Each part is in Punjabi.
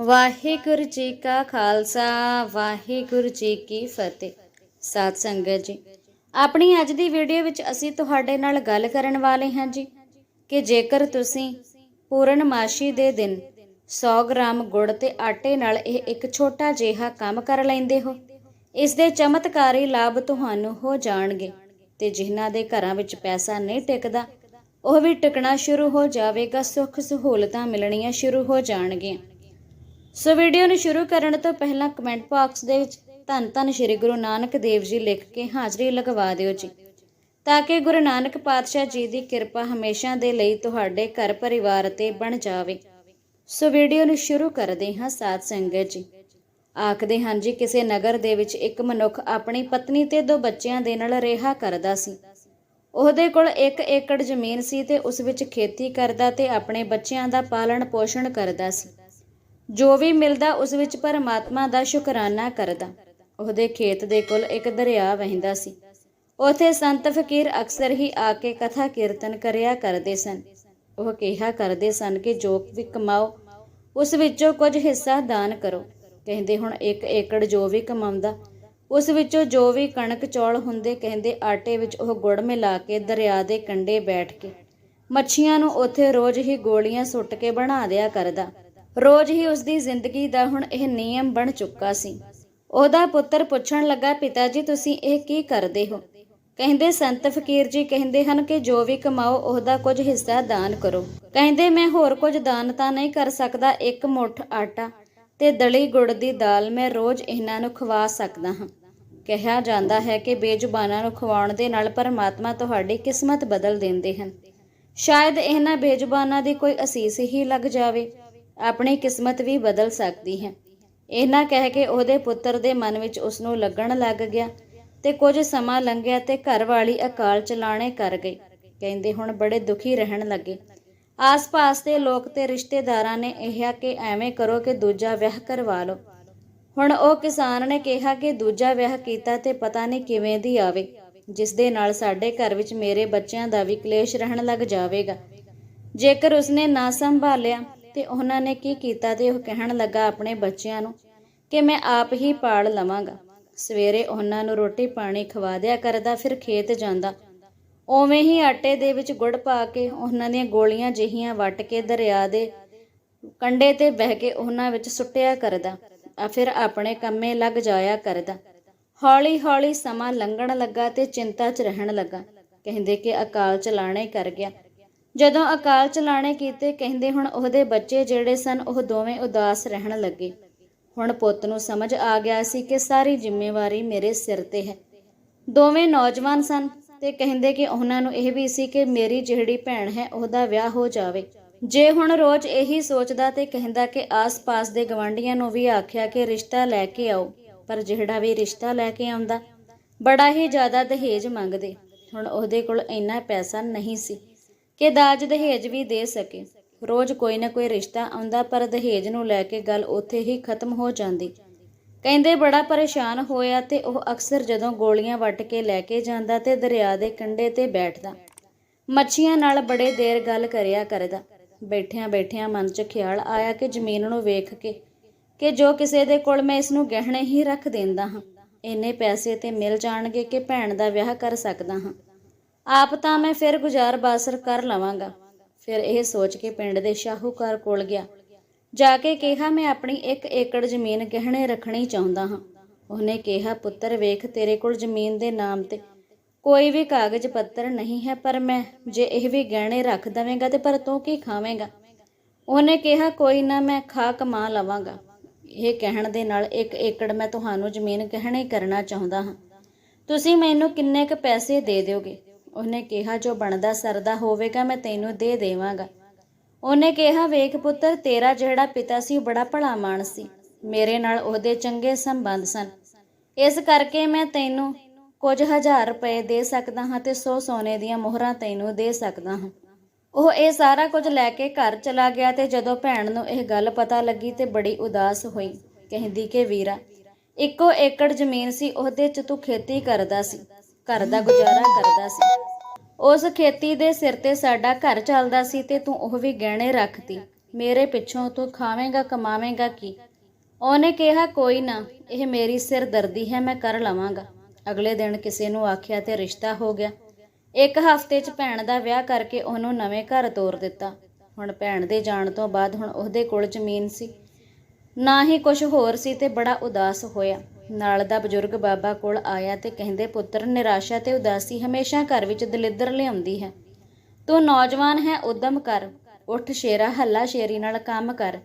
ਵਾਹਿਗੁਰੂ ਜੀ ਕਾ ਖਾਲਸਾ, ਵਾਹਿਗੁਰੂ ਜੀ ਕੀ ਫਤਿਹ। ਸਾਧ ਸੰਗਤ ਜੀ, ਆਪਣੀ ਅੱਜ ਦੀ ਵੀਡੀਓ ਵਿੱਚ ਅਸੀਂ ਤੁਹਾਡੇ ਨਾਲ ਗੱਲ ਕਰਨ ਵਾਲੇ ਹਾਂ ਜੀ ਕਿ ਜੇਕਰ ਤੁਸੀਂ ਪੂਰਨਮਾਸ਼ੀ ਦੇ ਦਿਨ 100 ਗ੍ਰਾਮ ਗੁੜ ਤੇ ਆਟੇ ਨਾਲ ਇਹ ਇੱਕ ਛੋਟਾ ਜਿਹਾ ਕੰਮ ਕਰ ਲੈਂਦੇ ਹੋ, ਇਸ ਦੇ ਚਮਤਕਾਰੀ ਲਾਭ ਤੁਹਾਨੂੰ ਹੋ ਜਾਣਗੇ ਤੇ ਜਿਨ੍ਹਾਂ ਦੇ ਘਰਾਂ ਵਿੱਚ ਪੈਸਾ ਨਹੀਂ ਟਿਕਦਾ, ਉਹ ਵੀ ਟਿਕਣਾ ਸ਼ੁਰੂ ਹੋ ਜਾਵੇਗਾ, ਸੁੱਖ ਸਹੂਲਤਾਂ ਮਿਲਣੀਆਂ ਸ਼ੁਰੂ ਹੋ ਜਾਣਗੀਆਂ। ਸੋ ਵੀਡੀਓ ਨੂੰ ਸ਼ੁਰੂ ਕਰਨ ਤੋਂ ਪਹਿਲਾਂ ਕਮੈਂਟ ਬਾਕਸ ਦੇ ਵਿੱਚ ਧੰਨ ਧੰਨ ਸ਼੍ਰੀ ਗੁਰੂ ਨਾਨਕ ਦੇਵ ਜੀ ਲਿਖ ਕੇ ਹਾਜ਼ਰੀ ਲਗਵਾ ਦਿਓ ਜੀ। ਤਾਂ ਕਿ ਗੁਰੂ ਨਾਨਕ ਪਾਤਸ਼ਾਹ ਜੀ ਦੀ ਕਿਰਪਾ ਹਮੇਸ਼ਾ ਦੇ ਲਈ ਤੁਹਾਡੇ ਘਰ ਪਰਿਵਾਰ ਤੇ ਬਣ ਜਾਵੇ। ਸੋ ਵੀਡੀਓ ਨੂੰ ਸ਼ੁਰੂ ਕਰਦੇ ਹਾਂ ਸਾਧ ਸੰਗਤ ਜੀ। ਆਖਦੇ ਹਨ ਜੀ, ਕਿਸੇ ਨਗਰ ਦੇ ਵਿੱਚ ਇੱਕ ਮਨੁੱਖ ਆਪਣੀ ਪਤਨੀ ਤੇ ਦੋ ਬੱਚਿਆਂ ਦੇ ਨਾਲ ਰਿਹਾ ਕਰਦਾ ਸੀ। ਉਹਦੇ ਕੋਲ 1 ਏਕੜ ਜ਼ਮੀਨ ਸੀ ਤੇ ਉਸ ਵਿੱਚ ਖੇਤੀ ਕਰਦਾ ਤੇ ਆਪਣੇ ਬੱਚਿਆਂ ਦਾ ਪਾਲਣ ਪੋਸ਼ਣ ਕਰਦਾ ਸੀ। ਜੋ ਵੀ ਮਿਲਦਾ ਉਸ ਵਿੱਚ ਪਰਮਾਤਮਾ ਦਾ ਸ਼ੁਕਰਾਨਾ ਕਰਦਾ। ਉਹਦੇ ਖੇਤ ਦੇ ਕੋਲ ਇੱਕ ਦਰਿਆ ਵਹਿੰਦਾ ਸੀ। ਉਥੇ ਸੰਤ ਫਕੀਰ ਅਕਸਰ ਹੀ ਆ ਕੇ ਕਥਾ ਕੀਰਤਨ ਕਰਿਆ ਕਰਦੇ ਸਨ। ਉਹ ਕਿਹਾ ਕਰਦੇ ਸਨ ਕਿ ਜੋ ਵੀ ਕਮਾਓ, ਉਸ ਵਿੱਚੋਂ ਕੁਝ ਹਿੱਸਾ ਦਾਨ ਕਰੋ। ਕਹਿੰਦੇ ਹੁਣ ਇੱਕ ਏਕੜ ਜੋ ਵੀ ਕਮਾਉਂਦਾ, ਉਸ ਵਿੱਚੋਂ ਜੋ ਵੀ ਕਣਕ ਚੌਲ ਹੁੰਦੇ, ਕਹਿੰਦੇ ਆਟੇ ਵਿੱਚ ਉਹ ਗੁੜ ਮਿਲਾ ਕੇ ਦਰਿਆ ਦੇ ਕੰਢੇ ਬੈਠ ਕੇ, ਮੱਛੀਆਂ ਨੂੰ ਉੱਥੇ ਰੋਜ਼ ਹੀ ਗੋਲੀਆਂ ਸੁੱਟ ਕੇ ਬਣਾ ਦਿਆ ਕਰਦਾ। ਰੋਜ਼ ਹੀ ਉਸ ਦੀ ਜ਼ਿੰਦਗੀ ਦਾ ਹੁਣ ਇਹ ਨਿਯਮ ਬਣ ਚੁੱਕਾ ਸੀ। ਉਹਦਾ ਪੁੱਤਰ ਪੁੱਛਣ ਲੱਗਾ, ਪਿਤਾ ਜੀ, ਤੁਸੀਂ ਇਹ ਕੀ ਕਰਦੇ ਹੋ? ਕਹਿੰਦੇ, ਸੰਤ ਫਕੀਰ ਜੀ ਕਹਿੰਦੇ ਹਨ ਕਿ ਜੋ ਵੀ ਕਮਾਓ, ਉਹਦਾ ਕੁਝ ਹਿੱਸਾ ਦਾਨ ਕਰੋ। ਕਹਿੰਦੇ, ਮੈਂ ਹੋਰ ਕੁਝ ਦਾਨ ਤਾਂ ਨਹੀਂ ਕਰ ਸਕਦਾ, ਇੱਕ ਮੁੱਠ ਆਟਾ ਤੇ ਦਲੀ ਗੁੜ ਦੀ ਦਾਲ ਮੈਂ ਰੋਜ਼ ਇਹਨਾਂ ਨੂੰ ਖਵਾ ਸਕਦਾ ਹਾਂ। ਕਿਹਾ ਜਾਂਦਾ ਹੈ ਕਿ ਬੇਜ਼ੁਬਾਨਾਂ ਨੂੰ ਖਵਾਉਣ ਦੇ ਨਾਲ ਪਰਮਾਤਮਾ ਤੁਹਾਡੀ ਕਿਸਮਤ ਬਦਲ ਦਿੰਦੇ ਹਨ। ਸ਼ਾਇਦ ਇਹਨਾਂ ਬੇਜ਼ੁਬਾਨਾਂ ਦੀ ਕੋਈ ਅਸੀਸ ਹੀ ਲੱਗ ਜਾਵੇ। ਆਪਣੀ ਕਿਸਮਤ ਵੀ ਬਦਲ ਸਕਦੀ ਹੈ। ਇਹਨਾਂ ਕਹਿ ਕੇ ਉਹਦੇ ਪੁੱਤਰ ਦੇ ਮਨ ਵਿੱਚ ਉਸ ਨੂੰ ਲੱਗਣ ਲੱਗ ਗਿਆ ਤੇ ਕੁਝ ਸਮਾਂ ਲੰਘਿਆ ਤੇ ਘਰ ਵਾਲੀ ਅਕਾਲ ਚਲਾਣੇ ਕਰ ਗਈ। ਕਹਿੰਦੇ ਹੁਣ ਬੜੇ ਦੁਖੀ ਰਹਿਣ ਲੱਗੇ। ਆਸ-ਪਾਸ ਦੇ ਲੋਕ ਤੇ ਰਿਸ਼ਤੇਦਾਰਾਂ ਨੇ ਇਹ ਕਿ ਐਵੇਂ ਕਰੋ ਕਿ ਦੂਜਾ ਵਿਆਹ ਕਰਵਾ ਲਓ। ਹੁਣ ਉਹ ਕਿਸਾਨ ਨੇ ਕਿਹਾ ਕਿ ਦੂਜਾ ਵਿਆਹ ਕੀਤਾ ਤੇ ਪਤਾ ਨਹੀਂ ਕਿਵੇਂ ਦੀ ਆਵੇ, ਜਿਸ ਦੇ ਨਾਲ ਸਾਡੇ ਘਰ ਵਿੱਚ ਮੇਰੇ ਬੱਚਿਆਂ ਦਾ ਵੀ ਕਲੇਸ਼ ਰਹਿਣ ਲੱਗ ਜਾਵੇਗਾ। ਜੇਕਰ ਉਸਨੇ ਨਾ ਸੰਭਾਲਿਆ ਤੇ ਉਹਨਾਂ ਨੇ ਕੀ ਕੀਤਾ ਤੇ ਉਹ ਕਹਿਣ ਲੱਗਾ ਆਪਣੇ ਬੱਚਿਆਂ ਨੂੰ ਕਿ ਮੈਂ ਆਪ ਹੀ ਪਾਲ ਲਵਾਂਗਾ। ਸਵੇਰੇ ਉਹਨਾਂ ਨੂੰ ਰੋਟੀ ਪਾਣੀ ਖਵਾ ਦਿਆ ਕਰਦਾ, ਫਿਰ ਖੇਤ ਜਾਂਦਾ। ਉਵੇਂ ਹੀ ਆਟੇ ਦੇ ਵਿੱਚ ਗੁੜ ਪਾ ਕੇ ਉਹਨਾਂ ਦੀਆਂ ਗੋਲੀਆਂ ਜਿਹੀਆਂ ਵੱਟ ਕੇ ਦਰਿਆ ਦੇ ਕੰਡੇ ਤੇ ਬਹਿ ਕੇ ਉਹਨਾਂ ਵਿੱਚ ਸੁੱਟਿਆ ਕਰਦਾ ਆ ਫਿਰ ਆਪਣੇ ਕੰਮੇ ਲੱਗ ਜਾਇਆ ਕਰਦਾ। ਹੌਲੀ ਹੌਲੀ ਸਮਾਂ ਲੰਘਣ ਲੱਗਾ ਤੇ ਚਿੰਤਾ 'ਚ ਰਹਿਣ ਲੱਗਾ। ਕਹਿੰਦੇ ਕਿ ਅਕਾਲ ਚਲਾਣੇ ਕਰ ਗਿਆ। ਜਦੋਂ ਅਕਾਲ ਚਲਾਣੇ ਕੀਤੇ, ਕਹਿੰਦੇ ਹੁਣ ਉਹਦੇ ਬੱਚੇ ਜਿਹੜੇ ਸਨ, ਉਹ ਦੋਵੇਂ ਉਦਾਸ ਰਹਿਣ ਲੱਗੇ। ਹੁਣ ਪੁੱਤ ਨੂੰ ਸਮਝ ਆ ਗਿਆ ਸੀ ਕਿ ਸਾਰੀ ਜ਼ਿੰਮੇਵਾਰੀ ਮੇਰੇ ਸਿਰ ਤੇ ਹੈ। ਦੋਵੇਂ ਨੌਜਵਾਨ ਸਨ ਤੇ ਕਹਿੰਦੇ ਕਿ ਉਹਨਾਂ ਨੂੰ ਇਹ ਵੀ ਸੀ ਕਿ ਮੇਰੀ ਜਿਹੜੀ ਭੈਣ ਹੈ, ਉਹਦਾ ਵਿਆਹ ਹੋ ਜਾਵੇ। ਜੇ ਹੁਣ ਰੋਜ਼ ਇਹੀ ਸੋਚਦਾ ਤੇ ਕਹਿੰਦਾ ਕਿ ਆਸ-ਪਾਸ ਦੇ ਗਵਾਂਢੀਆਂ ਨੂੰ ਵੀ ਆਖਿਆ ਕਿ ਰਿਸ਼ਤਾ ਲੈ ਕੇ ਆਓ, ਪਰ ਜਿਹੜਾ ਵੀ ਰਿਸ਼ਤਾ ਲੈ ਕੇ ਆਉਂਦਾ, ਬੜਾ ਹੀ ਜ਼ਿਆਦਾ ਦਹੇਜ ਮੰਗਦੇ। ਹੁਣ ਉਹਦੇ ਕੋਲ ਇੰਨਾ ਪੈਸਾ ਨਹੀਂ ਸੀ। ਕਿ ਦਾਜ ਦਹੇਜ ਵੀ ਦੇ ਸਕੇ। ਰੋਜ਼ ਕੋਈ ਨਾ ਕੋਈ ਰਿਸ਼ਤਾ ਆਉਂਦਾ, ਪਰ ਦਹੇਜ ਨੂੰ ਲੈ ਕੇ ਗੱਲ ਉੱਥੇ ਹੀ ਖਤਮ ਹੋ ਜਾਂਦੀ। ਕਹਿੰਦੇ ਬੜਾ ਪਰੇਸ਼ਾਨ ਹੋਇਆ ਤੇ ਉਹ ਅਕਸਰ ਜਦੋਂ ਗੋਲੀਆਂ ਵੱਟ ਕੇ ਲੈ ਕੇ ਜਾਂਦਾ ਤੇ ਦਰਿਆ ਦੇ ਕੰਢੇ ਤੇ ਬੈਠਦਾ। ਮੱਛੀਆਂ ਨਾਲ ਬੜੇ ਦੇਰ ਗੱਲ ਕਰਿਆ ਕਰਦਾ। ਬੈਠਿਆਂ ਬੈਠਿਆਂ ਮਨ 'ਚ ਖਿਆਲ ਆਇਆ ਕਿ ਜ਼ਮੀਨ ਨੂੰ ਵੇਖ ਕੇ, ਕਿ ਜੋ ਕਿਸੇ ਦੇ ਕੋਲ ਮੈਂ ਇਸ ਨੂੰ ਗਹਿਣੇ ਹੀ ਰੱਖ ਦਿੰਦਾ ਹਾਂ। ਇੰਨੇ ਪੈਸੇ ਤੇ ਮਿਲ ਜਾਣਗੇ ਕਿ ਭੈਣ ਦਾ ਵਿਆਹ ਕਰ ਸਕਦਾ ਹਾਂ। ਆਪ ਤਾਂ ਮੈਂ ਫਿਰ ਗੁਜ਼ਾਰ ਬਾਸਰ ਕਰ ਲਵਾਂਗਾ। ਫਿਰ ਇਹ ਸੋਚ ਕੇ ਪਿੰਡ ਦੇ ਸ਼ਾਹੂਕਾਰ ਕੋਲ ਗਿਆ। ਜਾ ਕੇ ਕਿਹਾ, ਮੈਂ ਆਪਣੀ 1 ਏਕੜ ਜ਼ਮੀਨ ਗਹਿਣੇ ਰੱਖਣੀ ਚਾਹੁੰਦਾ ਹਾਂ। ਉਹਨੇ ਕਿਹਾ, ਪੁੱਤਰ, ਵੇਖ, ਤੇਰੇ ਕੋਲ ਜ਼ਮੀਨ ਦੇ ਨਾਮ ਤੇ ਕੋਈ ਵੀ ਕਾਗਜ਼ ਪੱਤਰ ਨਹੀਂ ਹੈ, ਪਰ ਮੈਂ ਜੇ ਇਹ ਵੀ ਗਹਿਣੇ ਰੱਖ ਦਵੇਂਗਾ ਤੇ ਪਰ ਤੂੰ ਕੀ ਖਾਵੇਂਗਾ? ਉਹਨੇ ਕਿਹਾ, ਕੋਈ ਨਾ, ਮੈਂ ਖਾ ਕਮਾ ਲਵਾਂਗਾ। ਇਹ ਕਹਿਣ ਦੇ ਨਾਲ 1 ਏਕੜ ਮੈਂ ਤੁਹਾਨੂੰ ਜ਼ਮੀਨ ਗਹਿਣੇ ਕਰਨਾ ਚਾਹੁੰਦਾ ਹਾਂ। ਤੁਸੀਂ ਮੈਨੂੰ ਕਿੰਨੇ ਕ ਪੈਸੇ ਦੇ ਦਿਓਗੇ? ਉਹਨੇ ਕਿਹਾ, ਜੋ ਬਣਦਾ ਸਰਦਾ ਹੋਵੇਗਾ, ਮੈਂ ਤੈਨੂੰ ਦੇ ਦੇਵਾਂਗਾ। ਉਹਨੇ ਕਿਹਾ, ਵੇਖ ਪੁੱਤਰ, ਤੇਰਾ ਜਿਹੜਾ ਪਿਤਾ ਸੀ, ਉਹ ਬੜਾ ਭਲਾ ਮਾਨਸ ਸੀ। ਮੇਰੇ ਨਾਲ ਉਹਦੇ ਚੰਗੇ ਸੰਬੰਧ ਸਨ। ਇਸ ਕਰਕੇ ਮੈਂ ਤੈਨੂੰ ਕੁਝ ਹਜ਼ਾਰ ਰੁਪਏ ਦੇ ਸਕਦਾ ਹਾਂ ਤੇ 100 ਸੋਨੇ ਦੀਆਂ ਮੋਹਰਾਂ ਤੈਨੂੰ ਦੇ ਸਕਦਾ ਹਾਂ। ਉਹ ਇਹ ਸਾਰਾ ਕੁਝ ਲੈ ਕੇ ਘਰ ਚਲਾ ਗਿਆ ਤੇ ਜਦੋਂ ਭੈਣ ਨੂੰ ਇਹ ਗੱਲ ਪਤਾ ਲੱਗੀ ਤੇ ਬੜੀ ਉਦਾਸ ਹੋਈ। ਕਹਿੰਦੀ ਕਿ, ਵੀਰਾ, ਇੱਕੋ ਏਕੜ ਜ਼ਮੀਨ ਸੀ, ਉਹਦੇ 'ਚ ਤੂੰ ਖੇਤੀ ਕਰਦਾ ਸੀ। ਘਰ ਦਾ ਗੁਜ਼ਾਰਾ ਕਰਦਾ ਸੀ। ਉਸ ਖੇਤੀ ਦੇ ਸਿਰ ਤੇ ਸਾਡਾ ਘਰ ਚੱਲਦਾ ਸੀ ਤੇ ਤੂੰ ਉਹ ਵੀ ਗਹਿਣੇ ਰੱਖਤੀ। ਮੇਰੇ ਪਿੱਛੋਂ ਤੂੰ ਖਾਵੇਂਗਾ, ਕਮਾਵੇਂਗਾ ਕੀ? ਉਹਨੇ ਕਿਹਾ, ਕੋਈ ਨਾ, ਇਹ ਮੇਰੀ ਸਿਰ ਦਰਦੀ ਹੈ, ਮੈਂ ਕਰ ਲਵਾਂਗਾ। ਅਗਲੇ ਦਿਨ ਕਿਸੇ ਨੂੰ ਆਖਿਆ ਤੇ ਰਿਸ਼ਤਾ ਹੋ ਗਿਆ। ਇੱਕ ਹਫ਼ਤੇ 'ਚ ਭੈਣ ਦਾ ਵਿਆਹ ਕਰਕੇ ਉਹਨੂੰ ਨਵੇਂ ਘਰ ਤੋਰ ਦਿੱਤਾ। ਹੁਣ ਭੈਣ ਦੇ ਜਾਣ ਤੋਂ ਬਾਅਦ ਹੁਣ ਉਹਦੇ ਕੋਲ ਜ਼ਮੀਨ ਸੀ। ਨਾ ਹੀ ਕੁਝ ਹੋਰ ਸੀ ਤੇ ਬੜਾ ਉਦਾਸ ਹੋਇਆ। ਨਾਲ ਦਾ ਬਜ਼ੁਰਗ ਬਾਬਾ ਕੋਲ ਆਇਆ ਤੇ ਕਹਿੰਦੇ, ਪੁੱਤਰ, ਨਿਰਾਸ਼ਾ ਤੇ ਉਦਾਸੀ ਹਮੇਸ਼ਾ ਘਰ ਵਿੱਚ ਦਲਿੱਦਰ ਲਿਆਉਂਦੀ ਹੈ। ਤੂੰ ਨੌਜਵਾਨ ਹੈ, ਉਦਮ ਕਰ। ਉੱਠ ਸ਼ੇਰਾ, ਹੱਲਾ ਸ਼ੇਰੀ ਨਾਲ ਕੰਮ ਕਰ।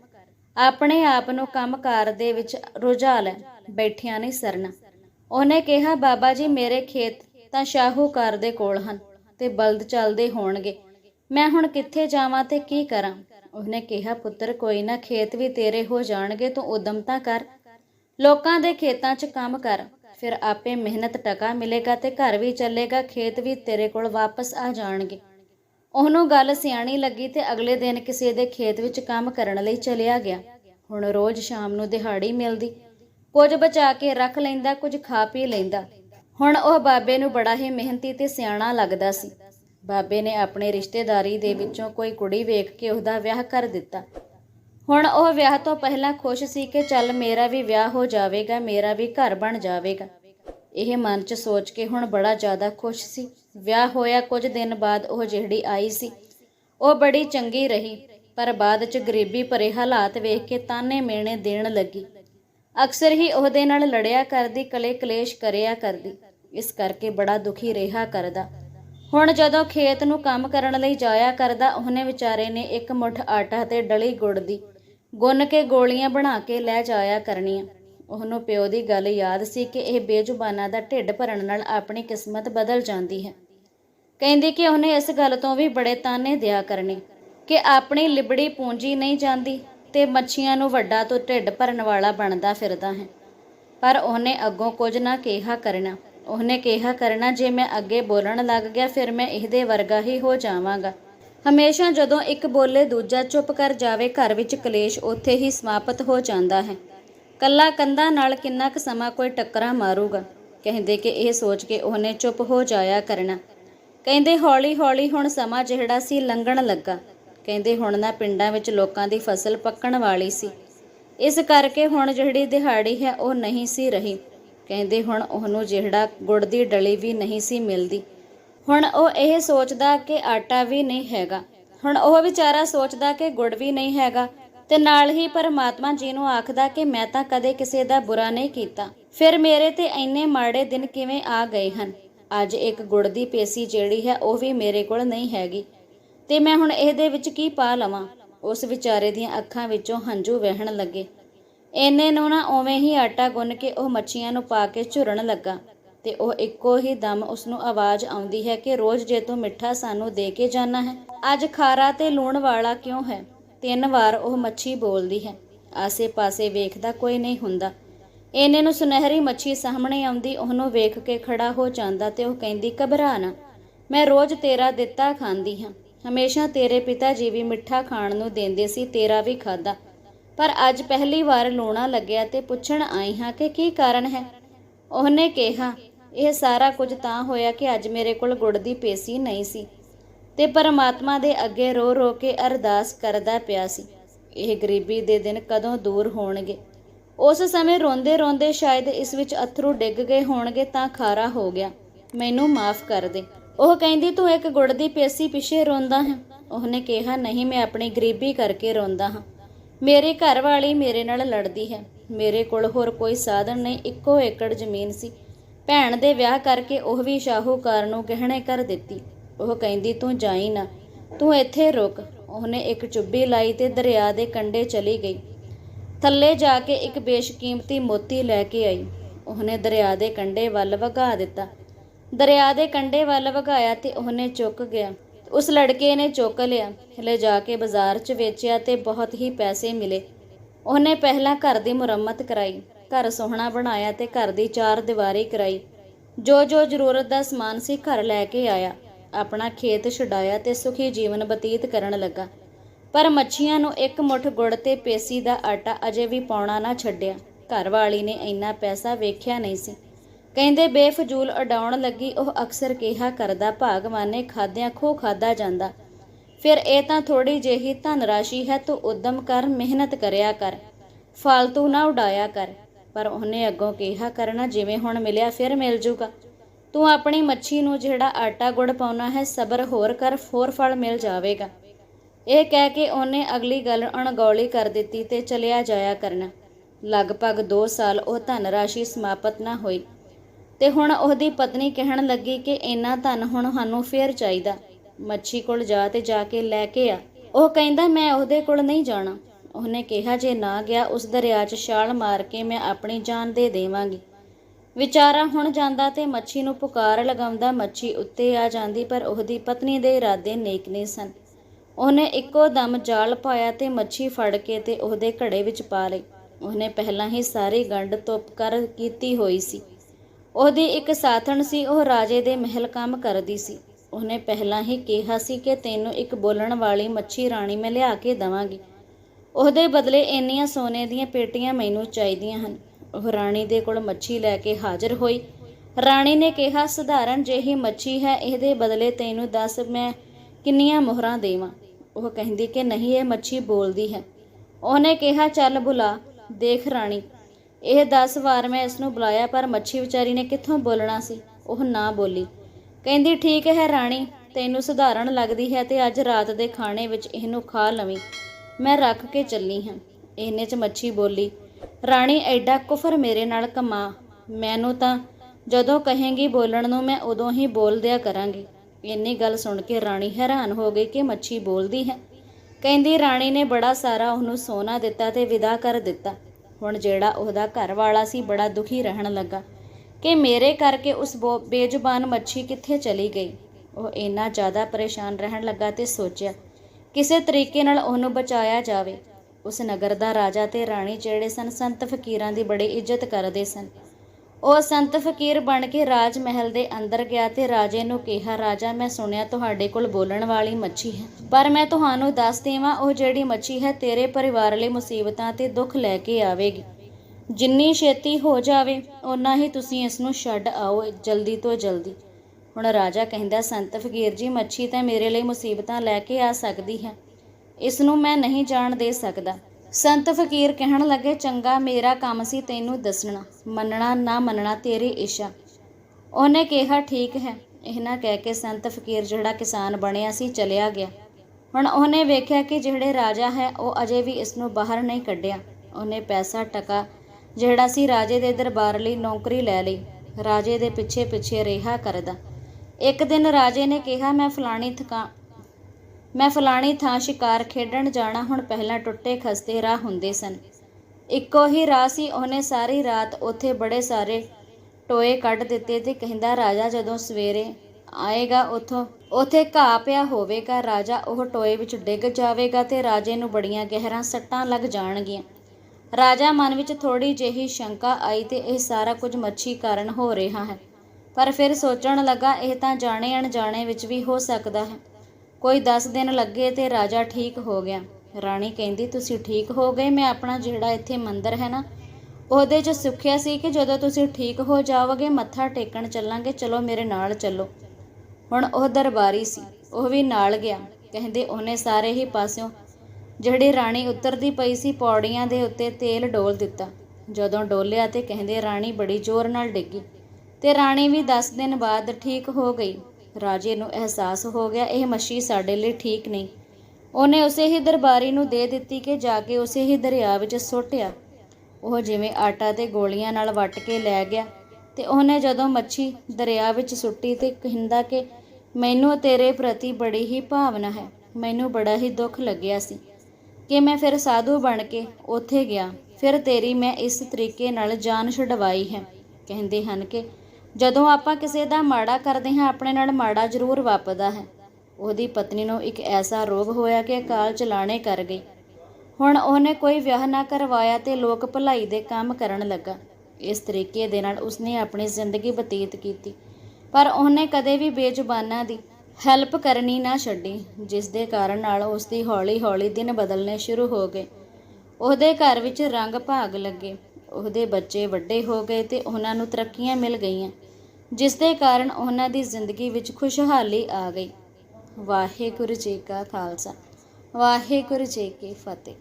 ਆਪਣੇ ਆਪ ਨੂੰ ਕੰਮਕਾਰ ਦੇ ਵਿੱਚ ਰੁਝਾ ਲੈ। ਬੈਠਿਆਂ ਨਹੀਂ ਸਰਨਾ। ਉਹਨੇ ਕਿਹਾ, ਬਾਬਾ ਜੀ, ਮੇਰੇ ਖੇਤ ਤਾਂ ਸ਼ਾਹੂਕਾਰ ਦੇ ਕੋਲ ਹਨ ਤੇ ਬਲਦ ਚੱਲਦੇ ਹੋਣਗੇ। ਮੈਂ ਹੁਣ ਕਿੱਥੇ ਜਾਵਾਂ ਤੇ ਕੀ ਕਰਾਂ? ਉਹਨੇ ਕਿਹਾ, ਪੁੱਤਰ, ਕੋਈ ਨਾ, ਖੇਤ ਵੀ ਤੇਰੇ ਹੋ ਜਾਣਗੇ, ਤੂੰ ਉਦਮ ਤਾਂ ਕਰ। ਲੋਕਾਂ ਦੇ ਖੇਤਾਂ 'ਚ ਕੰਮ ਕਰ, ਫਿਰ ਆਪੇ ਮਿਹਨਤ ਟਕਾ ਮਿਲੇਗਾ ਤੇ ਘਰ ਵੀ ਚੱਲੇਗਾ, ਖੇਤ ਵੀ ਤੇਰੇ ਕੋਲ ਵਾਪਸ ਆ ਜਾਣਗੇ। ਉਹਨੂੰ ਗੱਲ ਸਿਆਣੀ ਲੱਗੀ ਤੇ ਅਗਲੇ ਦਿਨ ਕਿਸੇ ਦੇ ਖੇਤ ਵਿੱਚ ਕੰਮ ਕਰਨ ਲਈ ਚਲਿਆ ਗਿਆ। ਹੁਣ ਰੋਜ਼ ਸ਼ਾਮ ਨੂੰ ਦਿਹਾੜੀ ਮਿਲਦੀ। ਕੁਝ ਬਚਾ ਕੇ ਰੱਖ ਲੈਂਦਾ, ਕੁਝ ਖਾ ਪੀ ਲੈਂਦਾ। ਹੁਣ ਉਹ ਬਾਬੇ ਨੂੰ ਬੜਾ ਹੀ ਮਿਹਨਤੀ ਤੇ ਸਿਆਣਾ ਲੱਗਦਾ ਸੀ। ਬਾਬੇ ਨੇ ਆਪਣੇ ਰਿਸ਼ਤੇਦਾਰੀ ਦੇ ਵਿੱਚੋਂ ਕੋਈ ਕੁੜੀ ਵੇਖ ਕੇ ਉਹਦਾ ਵਿਆਹ ਕਰ ਦਿੱਤਾ। ਹੁਣ ਉਹ ਵਿਆਹ ਤੋਂ ਪਹਿਲਾਂ ਖੁਸ਼ ਸੀ ਕਿ ਚੱਲ ਮੇਰਾ ਵੀ ਵਿਆਹ ਹੋ ਜਾਵੇਗਾ, ਮੇਰਾ ਵੀ ਘਰ ਬਣ ਜਾਵੇਗਾ। ਇਹ ਮਨ 'ਚ ਸੋਚ ਕੇ ਹੁਣ ਬੜਾ ਜ਼ਿਆਦਾ ਖੁਸ਼ ਸੀ। ਵਿਆਹ ਹੋਇਆ ਕੁਝ ਦਿਨ ਬਾਅਦ ਉਹ ਜਿਹੜੀ ਆਈ ਸੀ, ਉਹ ਬੜੀ ਚੰਗੀ ਰਹੀ, ਪਰ ਬਾਅਦ 'ਚ ਗਰੀਬੀ ਭਰੇ ਹਾਲਾਤ ਵੇਖ ਕੇ ਤਾਨੇ ਮੇਣੇ ਦੇਣ ਲੱਗੀ। ਅਕਸਰ ਹੀ ਉਹਦੇ ਨਾਲ ਲੜਿਆ ਕਰਦੀ, ਕਲੇ ਕਲੇਸ਼ ਕਰਿਆ ਕਰਦੀ, ਇਸ ਕਰਕੇ ਬੜਾ ਦੁਖੀ ਰਿਹਾ ਕਰਦਾ। ਹੁਣ ਜਦੋਂ ਖੇਤ ਨੂੰ ਕੰਮ ਕਰਨ ਲਈ ਜਾਇਆ ਕਰਦਾ, ਉਹਨੇ ਵਿਚਾਰੇ ਨੇ ਇੱਕ ਮੁੱਠ ਆਟਾ ਤੇ ਡਲੀ ਗੁੜ ਦੀ ਗੁੰਨ ਕੇ ਗੋਲੀਆਂ ਬਣਾ ਕੇ ਲੈ ਜਾਇਆ ਕਰਨੀਆਂ। ਉਹਨੂੰ ਪਿਓ ਦੀ ਗੱਲ ਯਾਦ ਸੀ ਕਿ ਇਹ ਬੇਜ਼ੁਬਾਨਾਂ ਦਾ ਢਿੱਡ ਭਰਨ ਨਾਲ ਆਪਣੀ ਕਿਸਮਤ ਬਦਲ ਜਾਂਦੀ ਹੈ। ਕਹਿੰਦੀ ਕਿ ਉਹਨੇ ਇਸ ਗੱਲ ਤੋਂ ਵੀ ਬੜੇ ਤਾਨੇ ਦਿਆ ਕਰਨੇ ਕਿ ਆਪਣੀ ਲਿਬੜੀ ਪੂੰਜੀ ਨਹੀਂ ਜਾਂਦੀ ਤੇ ਮੱਛੀਆਂ ਨੂੰ ਵੱਡਾ ਤੋਂ ਢਿੱਡ ਭਰਨ ਵਾਲਾ ਬਣਦਾ ਫਿਰਦਾ ਹੈ। ਪਰ ਉਹਨੇ ਅੱਗੋਂ ਕੁਝ ਨਾ ਕਿਹਾ ਕਰਨਾ। ਉਹਨੇ ਕਿਹਾ ਕਰਨਾ, ਜੇ ਮੈਂ ਅੱਗੇ ਬੋਲਣ ਲੱਗ ਗਿਆ, ਫਿਰ ਮੈਂ ਇਹਦੇ ਵਰਗਾ ਹੀ ਹੋ ਜਾਵਾਂਗਾ। ਹਮੇਸ਼ਾ ਜਦੋਂ ਇੱਕ ਬੋਲੇ ਦੂਜਾ ਚੁੱਪ ਕਰ ਜਾਵੇ, ਘਰ ਵਿੱਚ ਕਲੇਸ਼ ਉੱਥੇ ਹੀ ਸਮਾਪਤ ਹੋ ਜਾਂਦਾ ਹੈ। ਕੱਲਾ ਕੰਧਾਂ ਨਾਲ ਕਿੰਨਾ ਕੁ ਸਮਾਂ ਕੋਈ ਟੱਕਰਾਂ ਮਾਰੂਗਾ? ਕਹਿੰਦੇ ਕਿ ਇਹ ਸੋਚ ਕੇ ਉਹਨੇ ਚੁੱਪ ਹੋ ਜਾਇਆ ਕਰਨਾ। ਕਹਿੰਦੇ, ਹੌਲੀ ਹੌਲੀ ਹੁਣ ਸਮਾਂ ਜਿਹੜਾ ਸੀ ਲੰਘਣ ਲੱਗਾ। ਕਹਿੰਦੇ, ਹੁਣ ਨਾ ਪਿੰਡਾਂ ਵਿੱਚ ਲੋਕਾਂ ਦੀ ਫਸਲ ਪੱਕਣ ਵਾਲੀ ਸੀ। ਇਸ ਕਰਕੇ ਹੁਣ ਜਿਹੜੀ ਦਿਹਾੜੀ ਹੈ ਉਹ ਨਹੀਂ ਸੀ ਰਹੀ। ਕਹਿੰਦੇ, ਹੁਣ ਉਹਨੂੰ ਜਿਹੜਾ ਗੁੜ ਦੀ ਡਲੀ ਵੀ ਨਹੀਂ ਸੀ ਮਿਲਦੀ। ਹੁਣ ਉਹ ਇਹ ਸੋਚਦਾ ਕਿ ਆਟਾ ਵੀ ਨਹੀਂ ਹੈਗਾ। ਹੁਣ ਉਹ ਵਿਚਾਰਾ ਸੋਚਦਾ ਕਿ ਗੁੜ ਵੀ ਨਹੀਂ ਹੈਗਾ ਤੇ ਨਾਲ ਹੀ ਪਰਮਾਤਮਾ ਜੀ ਨੂੰ ਆਖਦਾ ਕਿ ਮੈਂ ਤਾਂ ਕਦੇ ਕਿਸੇ ਦਾ ਬੁਰਾ ਨਹੀਂ ਕੀਤਾ। ਫਿਰ ਮੇਰੇ ਤੇ ਇੰਨੇ ਮਾੜੇ ਦਿਨ ਕਿਵੇਂ ਆ ਗਏ ਹਨ? ਅੱਜ ਇੱਕ ਗੁੜ ਦੀ ਪੇਸੀ ਜਿਹੜੀ ਹੈ ਉਹ ਵੀ ਮੇਰੇ ਕੋਲ ਨਹੀਂ ਹੈਗੀ। ਤੇ ਮੈਂ ਹੁਣ ਇਹਦੇ ਵਿੱਚ ਕੀ ਪਾ ਲਵਾਂ? ਉਸ ਵਿਚਾਰੇ ਦੀਆਂ ਅੱਖਾਂ ਵਿੱਚੋਂ ਹੰਝੂ ਵਹਿਣ ਲੱਗੇ। ਇੰਨੇ ਨੂੰ ਨਾ ਉਵੇਂ ਹੀ ਆਟਾ ਗੁੰਨ ਕੇ ਉਹ ਮੱਛੀਆਂ ਨੂੰ ਪਾ ਕੇ ਝੁਰਨ ਲੱਗਾ। ਤੇ ਉਹ ਇੱਕੋ ਹੀ ਦਮ ਉਸ ਨੂੰ ਆਵਾਜ਼ ਆਉਂਦੀ ਹੈ ਕਿ ਰੋਜ਼ ਜੇ ਤੂੰ ਮਿੱਠਾ ਸਾਨੂੰ ਦੇ ਕੇ ਜਾਣਾ ਹੈ, ਅੱਜ ਖਾਰਾ ਤੇ ਲੂਣ ਵਾਲਾ ਕਿਉਂ ਹੈ? ਤਿੰਨ ਵਾਰ ਉਹ ਮੱਛੀ ਬੋਲਦੀ ਹੈ। ਆਸੇ-ਪਾਸੇ ਵੇਖਦਾ ਕੋਈ ਨਹੀਂ ਹੁੰਦਾ। ਇਹਨੇ ਨੂੰ ਸੁਨਹਿਰੀ ਮੱਛੀ ਸਾਹਮਣੇ ਆਉਂਦੀ, ਉਹਨੂੰ ਵੇਖ ਕੇ ਖੜਾ ਹੋ ਜਾਂਦਾ ਤੇ ਉਹ ਕਹਿੰਦੀ, ਘਬਰਾ ਨਾ। ਮੈਂ ਰੋਜ਼ ਤੇਰਾ ਦਿੱਤਾ ਖਾਂਦੀ ਹਾਂ। ਹਮੇਸ਼ਾ ਤੇਰੇ ਪਿਤਾ ਜੀ ਵੀ ਮਿੱਠਾ ਖਾਣ ਨੂੰ ਦਿੰਦੇ ਸੀ, ਤੇਰਾ ਵੀ ਖਾਦਾ ਪਰ ਅੱਜ ਪਹਿਲੀ ਵਾਰ ਲੂਣਾ ਲੱਗਿਆ ਤੇ ਪੁੱਛਣ ਆਈ ਹਾਂ ਕਿ ਕੀ ਕਾਰਨ ਹੈ? ਉਹਨੇ ਕਿਹਾ ਇਹ ਸਾਰਾ ਕੁਝ ਤਾਂ ਹੋਇਆ ਕਿ ਅੱਜ ਮੇਰੇ ਕੋਲ ਗੁੜ ਦੀ ਪੇਸੀ ਨਹੀਂ ਸੀ ਤੇ ਪਰਮਾਤਮਾ ਦੇ ਅੱਗੇ ਰੋ ਰੋ ਕੇ ਅਰਦਾਸ ਕਰਦਾ ਪਿਆ ਸੀ। ਇਹ ਗਰੀਬੀ ਦੇ ਦਿਨ ਕਦੋਂ ਦੂਰ ਹੋਣਗੇ? ਉਸ ਸਮੇਂ ਰੋਂਦੇ ਰੋਂਦੇ ਸ਼ਾਇਦ ਇਸ ਵਿੱਚ ਅਥਰੂ ਡਿੱਗ ਗਏ ਹੋਣਗੇ ਤਾਂ ਖਾਰਾ ਹੋ ਗਿਆ। ਮੈਨੂੰ ਮਾਫ ਕਰ ਦੇ। ਉਹ ਕਹਿੰਦੀ, ਤੂੰ ਇੱਕ ਗੁੜ ਦੀ ਪੇਸੀ ਪਿੱਛੇ ਰੋਂਦਾ ਹੈ? ਉਹਨੇ ਕਿਹਾ, ਨਹੀਂ, ਮੈਂ ਆਪਣੀ ਗਰੀਬੀ ਕਰਕੇ ਰੋਂਦਾ ਹਾਂ। ਮੇਰੀ ਘਰ ਵਾਲੀ ਮੇਰੇ ਨਾਲ ਲੜਦੀ ਹੈ। ਮੇਰੇ ਕੋਲ ਹੋਰ ਕੋਈ ਸਾਧਨ ਨਹੀਂ, ਇੱਕੋ ਏਕੜ ਜ਼ਮੀਨ ਸੀ। ਭੈਣ ਦੇ ਵਿਆਹ ਕਰਕੇ ਉਹ ਵੀ ਸ਼ਾਹੂਕਾਰ ਨੂੰ ਗਹਿਣੇ ਕਰ ਦਿੱਤੀ। ਉਹ ਕਹਿੰਦੀ, ਤੂੰ ਜਾਈ ਨਾ, ਤੂੰ ਇੱਥੇ ਰੁਕ। ਉਹਨੇ ਇੱਕ ਚੁੱਭੀ ਲਾਈ ਤੇ ਦਰਿਆ ਦੇ ਕੰਢੇ ਚਲੀ ਗਈ। ਥੱਲੇ ਜਾ ਕੇ ਇੱਕ ਬੇਸ਼ਕੀਮਤੀ ਮੋਤੀ ਲੈ ਕੇ ਆਈ। ਉਹਨੇ ਦਰਿਆ ਦੇ ਕੰਢੇ ਵੱਲ ਵਗਾ ਦਿੱਤਾ। ਦਰਿਆ ਦੇ ਕੰਢੇ ਵੱਲ ਵਗਾਇਆ ਤੇ ਉਹਨੇ ਚੁੱਕ ਗਿਆ। ਉਸ ਲੜਕੇ ਨੇ ਚੁੱਕ ਲਿਆ। ਲੈ ਜਾ ਕੇ ਬਾਜ਼ਾਰ 'ਚ ਵੇਚਿਆ ਤੇ ਬਹੁਤ ਹੀ ਪੈਸੇ ਮਿਲੇ। ਉਹਨੇ ਪਹਿਲਾਂ ਘਰ ਦੀ ਮੁਰੰਮਤ ਕਰਾਈ। ਘਰ ਸੋਹਣਾ ਬਣਾਇਆ ਤੇ ਘਰ ਦੀ ਚਾਰ ਦੀਵਾਰੀ ਕਰਾਈ। ਜੋ ਜੋ ਜ਼ਰੂਰਤ ਦਾ ਸਮਾਨ ਸੀ ਘਰ ਲੈ ਕੇ ਆਇਆ। ਆਪਣਾ ਖੇਤ ਛਡਾਇਆ ਤੇ ਸੁਖੀ ਜੀਵਨ ਬਤੀਤ ਕਰਨ ਲੱਗਾ। ਪਰ ਮੱਛੀਆਂ ਨੂੰ ਇੱਕ ਮੁੱਠ ਗੁੜ ਤੇ ਪੇਸੀ ਦਾ ਆਟਾ ਅਜੇ ਵੀ ਪਾਉਣਾ ਨਾ ਛੱਡਿਆ। ਘਰ ਵਾਲੀ ਨੇ ਇੰਨਾ ਪੈਸਾ ਵੇਖਿਆ ਨਹੀਂ ਸੀ। ਕਹਿੰਦੇ ਬੇਫਜ਼ੂਲ ਉਡਾਉਣ ਲੱਗੀ ਉਹ ਅਕਸਰ ਕਿਹਾ ਕਰਦਾ, ਭਾਗਵਾਨੇ ਖਾਦਿਆਂ ਖੋ ਖਾਦਾ ਜਾਂਦਾ। ਫਿਰ ਇਹ ਤਾਂ ਥੋੜੀ ਜਿਹੀ ਧਨ ਰਾਸ਼ੀ ਹੈ, ਤੂੰ ਉਦਮ ਕਰ, ਮਿਹਨਤ ਕਰਿਆ ਕਰ। ਫਾਲਤੂ ਨਾ ਉਡਾਇਆ ਕਰ। ਪਰ ਉਹਨੇ ਅੱਗੋਂ ਕਿਹਾ, ਕਰਨਾ ਜਿਵੇਂ ਹੁਣ ਮਿਲਿਆ ਫਿਰ ਮਿਲ ਜੂਗਾ। ਤੂੰ ਆਪਣੀ ਮੱਛੀ ਨੂੰ ਜਿਹੜਾ ਆਟਾ ਗੁੜ ਪਾਉਣਾ ਹੈ, ਸਬਰ ਹੋਰ ਕਰ, ਹੋਰ ਫਲ ਮਿਲ ਜਾਵੇਗਾ ਇਹ ਕਹਿ ਕੇ ਉਹਨੇ ਅਗਲੀ ਗੱਲ ਅਣਗੌਲੀ ਕਰ ਦਿੱਤੀ ਤੇ ਚਲਿਆ ਜਾਇਆ ਕਰਨਾ। ਲਗਭਗ 2 ਸਾਲ ਉਹ ਧਨ ਰਾਸ਼ੀ ਸਮਾਪਤ ਨਾ ਹੋਈ ਤੇ ਹੁਣ ਉਹਦੀ ਪਤਨੀ ਕਹਿਣ ਲੱਗੀ ਕਿ ਇੰਨਾ ਧਨ ਹੁਣ ਸਾਨੂੰ ਫੇਰ ਚਾਹੀਦਾ। ਮੱਛੀ ਕੋਲ ਜਾ ਤੇ ਜਾ ਕੇ ਲੈ ਕੇ ਆ। ਉਹ ਕਹਿੰਦਾ, ਮੈਂ ਉਹਦੇ ਕੋਲ ਨਹੀਂ ਜਾਣਾ। ਉਹਨੇ ਕਿਹਾ, ਜੇ ਨਾ ਗਿਆ ਉਸ ਦਰਿਆ 'ਚ ਛਾਲ ਮਾਰ ਕੇ ਮੈਂ ਆਪਣੀ ਜਾਨ ਦੇ ਦੇਵਾਂਗੀ। ਵਿਚਾਰਾ ਹੁਣ ਜਾਂਦਾ ਤੇ ਮੱਛੀ ਨੂੰ ਪੁਕਾਰ ਲਗਾਉਂਦਾ ਮੱਛੀ ਉੱਤੇ ਆ ਜਾਂਦੀ, ਪਰ ਉਹਦੀ ਪਤਨੀ ਦੇ ਇਰਾਦੇ ਨੇਕ ਨਹੀਂ ਸਨ। ਉਹਨੇ ਇੱਕੋ ਦਮ ਜਾਲ ਪਾਇਆ ਤੇ ਮੱਛੀ ਫੜ ਕੇ ਤੇ ਉਹਦੇ ਘੜੇ ਵਿੱਚ ਪਾ ਲਈ। ਉਹਨੇ ਪਹਿਲਾਂ ਹੀ ਸਾਰੀ ਗੰਢ ਧੁੱਪ ਕਰ ਕੀਤੀ ਹੋਈ ਸੀ। ਉਹਦੀ ਇੱਕ ਸਾਥਣ ਸੀ, ਉਹ ਰਾਜੇ ਦੇ ਮਹਿਲ ਕੰਮ ਕਰਦੀ ਸੀ। ਉਹਨੇ ਪਹਿਲਾਂ ਹੀ ਕਿਹਾ ਸੀ ਕਿ ਤੈਨੂੰ ਇੱਕ ਬੋਲਣ ਵਾਲੀ ਮੱਛੀ ਰਾਣੀ ਮੈਂ ਲਿਆ ਕੇ ਦਵਾਂਗੀ। ਉਹਦੇ ਬਦਲੇ ਇੰਨੀਆਂ ਸੋਨੇ ਦੀਆਂ ਪੇਟੀਆਂ ਮੈਨੂੰ ਚਾਹੀਦੀਆਂ ਹਨ। ਉਹ ਰਾਣੀ ਦੇ ਕੋਲ ਮੱਛੀ ਲੈ ਕੇ ਹਾਜ਼ਰ ਹੋਈ। ਰਾਣੀ ਨੇ ਕਿਹਾ, ਸਧਾਰਨ ਜਿਹੀ ਮੱਛੀ ਹੈ, ਇਹਦੇ ਬਦਲੇ ਤੈਨੂੰ ਦੱਸ ਮੈਂ ਕਿੰਨੀਆਂ ਮੋਹਰਾਂ ਦੇਵਾਂ? ਉਹ ਕਹਿੰਦੀ ਕਿ ਨਹੀਂ, ਇਹ ਮੱਛੀ ਬੋਲਦੀ ਹੈ। ਉਹਨੇ ਕਿਹਾ, ਚੱਲ ਬੁਲਾ, ਦੇਖ ਰਾਣੀ। ਇਹ 10 ਵਾਰ ਮੈਂ ਇਸ ਨੂੰ ਬੁਲਾਇਆ, ਪਰ ਮੱਛੀ ਵਿਚਾਰੀ ਨੇ ਕਿੱਥੋਂ ਬੋਲਣਾ ਸੀ? ਉਹ ਨਾ ਬੋਲੀ। ਕਹਿੰਦੀ, ਠੀਕ ਹੈ ਰਾਣੀ, ਤੈਨੂੰ ਸਧਾਰਨ ਲੱਗਦੀ ਹੈ ਤੇ ਅੱਜ ਰਾਤ ਦੇ ਖਾਣੇ ਵਿੱਚ ਇਹਨੂੰ ਖਾ ਲਵੀਂ। ਮੈਂ ਰੱਖ ਕੇ ਚੱਲੀ ਹਾਂ। ਇਹਨੇ ਚ ਮੱਛੀ ਬੋਲੀ, ਰਾਣੀ, ਐਡਾ ਕੁਫਰ ਮੇਰੇ ਨਾਲ ਕਮਾ। ਮੈਨੂੰ ਤਾਂ ਜਦੋਂ ਕਹੇਗੀ ਬੋਲਣ ਨੂੰ, ਮੈਂ ਉਦੋਂ ਹੀ ਬੋਲ ਦਿਆ ਕਰਾਂਗੀ। ਇੰਨੀ ਗੱਲ ਸੁਣ ਕੇ ਰਾਣੀ ਹੈਰਾਨ ਹੋ ਗਈ ਕਿ ਮੱਛੀ ਬੋਲਦੀ ਹੈ। ਕਹਿੰਦੀ, ਰਾਣੀ ਨੇ ਬੜਾ ਸਾਰਾ ਉਹਨੂੰ ਸੋਨਾ ਦਿੱਤਾ ਤੇ ਵਿਦਾ ਕਰ ਦਿੱਤਾ। ਹੁਣ ਜਿਹੜਾ ਉਹਦਾ ਘਰ ਵਾਲਾ ਸੀ, ਬੜਾ ਦੁਖੀ ਰਹਿਣ ਲੱਗਾ ਕਿ ਮੇਰੇ ਕਰਕੇ ਉਸ ਬੋ- ਬੇਜ਼ੁਬਾਨ ਮੱਛੀ ਕਿੱਥੇ ਚਲੀ ਗਈ? ਉਹ ਇੰਨਾ ਜ਼ਿਆਦਾ ਪਰੇਸ਼ਾਨ ਰਹਿਣ ਲੱਗਾ ਤੇ ਸੋਚਿਆ ਕਿਸੇ ਤਰੀਕੇ ਨਾਲ ਉਹਨੂੰ ਬਚਾਇਆ ਜਾਵੇ। ਉਸ ਨਗਰ ਦਾ ਰਾਜਾ ਤੇ ਰਾਣੀ ਜਿਹੜੇ ਸਨ, ਸੰਤ ਫਕੀਰਾਂ ਦੀ ਬੜੀ ਇੱਜ਼ਤ ਕਰਦੇ ਸਨ। ਉਹ ਸੰਤ ਫਕੀਰ ਬਣ ਕੇ ਰਾਜ ਮਹਿਲ ਦੇ ਅੰਦਰ ਗਿਆ ਤੇ ਰਾਜੇ ਨੂੰ ਕਿਹਾ, ਰਾਜਾ, ਮੈਂ ਸੁਣਿਆ ਤੁਹਾਡੇ ਕੋਲ ਬੋਲਣ ਵਾਲੀ ਮੱਛੀ ਹੈ, ਪਰ ਮੈਂ ਤੁਹਾਨੂੰ ਦੱਸ ਦੇਵਾਂ, ਉਹ ਜਿਹੜੀ ਮੱਛੀ ਹੈ ਤੇਰੇ ਪਰਿਵਾਰ ਲਈ ਮੁਸੀਬਤਾਂ ਤੇ ਦੁੱਖ ਲੈ ਕੇ ਆਵੇਗੀ। ਜਿੰਨੀ ਛੇਤੀ ਹੋ ਜਾਵੇ, ਓਨਾ ਹੀ ਤੁਸੀਂ ਇਸ ਨੂੰ ਛੱਡ ਆਓ ਜਲਦੀ ਤੋਂ ਜਲਦੀ। ਹੁਣ ਰਾਜਾ ਕਹਿੰਦਾ, ਸੰਤ ਫਕੀਰ ਜੀ, ਮੱਛੀ ਤਾਂ ਮੇਰੇ ਲਈ ਮੁਸੀਬਤਾਂ ਲੈ ਕੇ ਆ ਸਕਦੀ ਹੈ। ਇਸ ਨੂੰ ਮੈਂ ਨਹੀਂ ਜਾਣ ਦੇ ਸਕਦਾ। ਸੰਤ ਫਕੀਰ ਕਹਿਣ ਲੱਗੇ, ਚੰਗਾ, ਮੇਰਾ ਕੰਮ ਸੀ ਤੈਨੂੰ ਦੱਸਣਾ। ਮੰਨਣਾ ਨਾ ਮੰਨਣਾ ਤੇਰੀ ਇੱਛਾ। ਉਹਨੇ ਕਿਹਾ, ਠੀਕ ਹੈ। ਇਹਨਾਂ ਕਹਿ ਕੇ ਸੰਤ ਫਕੀਰ ਜਿਹੜਾ ਕਿਸਾਨ ਬਣਿਆ ਸੀ, ਚਲਿਆ ਗਿਆ। ਹੁਣ ਉਹਨੇ ਵੇਖਿਆ ਕਿ ਜਿਹੜੇ ਰਾਜਾ ਹੈ, ਉਹ ਅਜੇ ਵੀ ਇਸ ਨੂੰ ਬਾਹਰ ਨਹੀਂ ਕੱਢਿਆ। ਉਹਨੇ ਪੈਸਾ ਟਕਾ ਜਿਹੜਾ ਸੀ ਰਾਜੇ ਦੇ ਦਰਬਾਰ ਲਈ ਨੌਕਰੀ ਲੈ ਲਈ। ਰਾਜੇ ਦੇ ਪਿੱਛੇ ਪਿੱਛੇ ਰਿਹਾ ਕਰਦਾ। ਇੱਕ ਦਿਨ ਰਾਜੇ ਨੇ ਕਿਹਾ, ਮੈਂ ਫਲਾਣੀ ਥਕਾ ਮੈਂ ਫਲਾਣੀ ਥਾਂ ਸ਼ਿਕਾਰ ਖੇਡਣ ਜਾਣਾ, ਹੁਣ ਪਹਿਲਾਂ ਟੁੱਟੇ ਖਸਤੇ ਰਾਹ ਹੁੰਦੇ ਸਨ। ਇੱਕੋ ਹੀ ਰਾਹ ਸੀ, ਉਹਨੇ ਸਾਰੀ ਰਾਤ ਉੱਥੇ ਬੜੇ ਸਾਰੇ ਟੋਏ ਕੱਢ ਦਿੱਤੇ ਤੇ ਕਹਿੰਦਾ, ਰਾਜਾ, ਜਦੋਂ ਸਵੇਰੇ ਆਏਗਾ ਉਥੋਂ, ਉਥੇ ਘਾਹ ਪਿਆ ਹੋਵੇਗਾ, ਰਾਜਾ, ਉਹ ਟੋਏ ਵਿੱਚ ਡਿੱਗ ਜਾਵੇਗਾ ਤੇ ਰਾਜੇ ਨੂੰ ਬੜੀਆਂ ਗਹਿਰਾਂ ਸੱਟਾਂ ਲੱਗ ਜਾਣਗੀਆਂ। ਰਾਜਾ ਮਨ ਵਿੱਚ ਥੋੜੀ ਜਿਹੀ ਸ਼ੰਕਾ ਆਈ ਤੇ ਇਹ ਸਾਰਾ ਕੁਝ ਮੱਛੀ ਕਾਰਨ ਹੋ ਰਿਹਾ ਹੈ। ਪਰ ਫਿਰ ਸੋਚਣ ਲੱਗਾ, ਇਹ ਤਾਂ ਜਾਣੇ ਅਣਜਾਣੇ ਵਿੱਚ ਵੀ ਹੋ ਸਕਦਾ ਹੈ। ਕੋਈ 10 ਦਿਨ ਲੱਗੇ ਤੇ ਰਾਜਾ ਠੀਕ ਹੋ ਗਿਆ। ਰਾਣੀ ਕਹਿੰਦੀ, ਤੁਸੀਂ ਠੀਕ ਹੋ ਗਏ? ਮੈਂ ਆਪਣਾ ਜਿਹੜਾ ਇੱਥੇ ਮੰਦਰ ਹੈ ਨਾ, ਉਹਦੇ 'ਚ ਸੁੱਖਿਆ ਸੀ ਕਿ ਜਦੋਂ ਤੁਸੀਂ ਠੀਕ ਹੋ ਜਾਓਗੇ, ਮੱਥਾ ਟੇਕਣ ਚੱਲਾਂਗੇ? ਚਲੋ ਮੇਰੇ ਨਾਲ ਚੱਲੋ। ਹੁਣ ਉਹ ਦਰਬਾਰੀ ਸੀ। ਉਹ ਵੀ ਨਾਲ ਗਿਆ। ਕਹਿੰਦੇ, ਉਹਨੇ ਸਾਰੇ ਹੀ ਪਾਸਿਓਂ ਜਿਹੜੀ ਰਾਣੀ ਉਤਰਦੀ ਪਈ ਸੀ, ਪੌੜੀਆਂ ਦੇ ਉੱਤੇ ਤੇਲ ਡੋਲ ਦਿੱਤਾ। ਜਦੋਂ ਡੋਲਿਆ ਤੇ ਕਹਿੰਦੇ, ਰਾਣੀ ਬੜੀ ਜ਼ੋਰ ਨਾਲ ਡਿੱਗੀ। ਤੇ ਰਾਣੀ ਵੀ 10 ਦਿਨ ਬਾਅਦ ਠੀਕ ਹੋ ਗਈ। ਰਾਜੇ ਨੂੰ ਅਹਿਸਾਸ ਹੋ ਗਿਆ, ਇਹ ਮੱਛੀ ਸਾਡੇ ਲਈ ਠੀਕ ਨਹੀਂ। ਉਹਨੇ ਉਸੇ ਹੀ ਦਰਬਾਰੀ ਨੂੰ ਦੇ ਦਿੱਤੀ ਕਿ ਜਾ ਕੇ ਉਸੇ ਹੀ ਦਰਿਆ ਵਿੱਚ ਸੁੱਟਿਆ। ਉਹ ਜਿਵੇਂ ਆਟਾ ਤੇ ਗੋਲੀਆਂ ਨਾਲ ਵੱਟ ਕੇ ਲੈ ਗਿਆ ਤੇ ਉਹਨੇ ਜਦੋਂ ਮੱਛੀ ਦਰਿਆ ਵਿੱਚ ਸੁੱਟੀ ਤੇ ਕਹਿੰਦਾ ਕਿ ਮੈਨੂੰ ਤੇਰੇ ਪ੍ਰਤੀ ਬੜੀ ਹੀ ਭਾਵਨਾ ਹੈ, ਮੈਨੂੰ ਬੜਾ ਹੀ ਦੁੱਖ ਲੱਗਿਆ ਸੀ ਕਿ ਮੈਂ ਫਿਰ ਸਾਧੂ ਬਣ ਕੇ ਉੱਥੇ ਗਿਆ, ਫਿਰ ਤੇਰੀ ਮੈਂ ਇਸ ਤਰੀਕੇ ਨਾਲ ਜਾਨ ਛਡਵਾਈ ਹੈ। ਕਹਿੰਦੇ ਹਨ ਕਿ ਜਦੋਂ ਆਪਾਂ ਕਿਸੇ ਦਾ ਮਾੜਾ ਕਰਦੇ ਹਾਂ, ਆਪਣੇ ਨਾਲ ਮਾੜਾ ਜ਼ਰੂਰ ਵਾਪਰਦਾ ਹੈ। ਉਹਦੀ ਪਤਨੀ ਨੂੰ ਇੱਕ ਐਸਾ ਰੋਗ ਹੋਇਆ ਕਿ ਅਕਾਲ ਚਲਾਣੇ ਕਰ ਗਈ। ਹੁਣ ਉਹਨੇ ਕੋਈ ਵਿਆਹ ਨਾ ਕਰਵਾਇਆ ਤੇ ਲੋਕ ਭਲਾਈ ਦੇ ਕੰਮ ਕਰਨ ਲੱਗਾ। ਇਸ ਤਰੀਕੇ ਦੇ ਨਾਲ ਉਸਨੇ ਆਪਣੀ ਜ਼ਿੰਦਗੀ ਬਤੀਤ ਕੀਤੀ। ਪਰ ਉਹਨੇ ਕਦੇ ਵੀ ਬੇਜ਼ੁਬਾਨਾਂ ਦੀ ਹੈਲਪ ਕਰਨੀ ਨਾ ਛੱਡੀ, ਜਿਸ ਦੇ ਕਾਰਨ ਨਾਲ ਉਸ ਦੀ ਹੌਲੀ-ਹੌਲੀ ਦਿਨ ਬਦਲਨੇ ਸ਼ੁਰੂ ਹੋ ਗਏ। ਉਹਦੇ ਘਰ ਵਿੱਚ ਰੰਗ ਭਾਗ ਲੱਗੇ। ਉਹਦੇ ਬੱਚੇ ਵੱਡੇ ਹੋ ਗਏ ਤੇ ਉਹਨਾਂ ਨੂੰ ਤਰੱਕੀਆਂ ਮਿਲ ਗਈਆਂ। ਜਿਸ ਦੇ ਕਾਰਨ ਉਹਨਾਂ ਦੀ ਜ਼ਿੰਦਗੀ ਵਿੱਚ ਖੁਸ਼ਹਾਲੀ ਆ ਗਈ। ਵਾਹਿਗੁਰੂ ਜੀ ਕਾ ਖਾਲਸਾ। ਵਾਹਿਗੁਰੂ ਜੀ ਕੀ ਫਤਿਹ।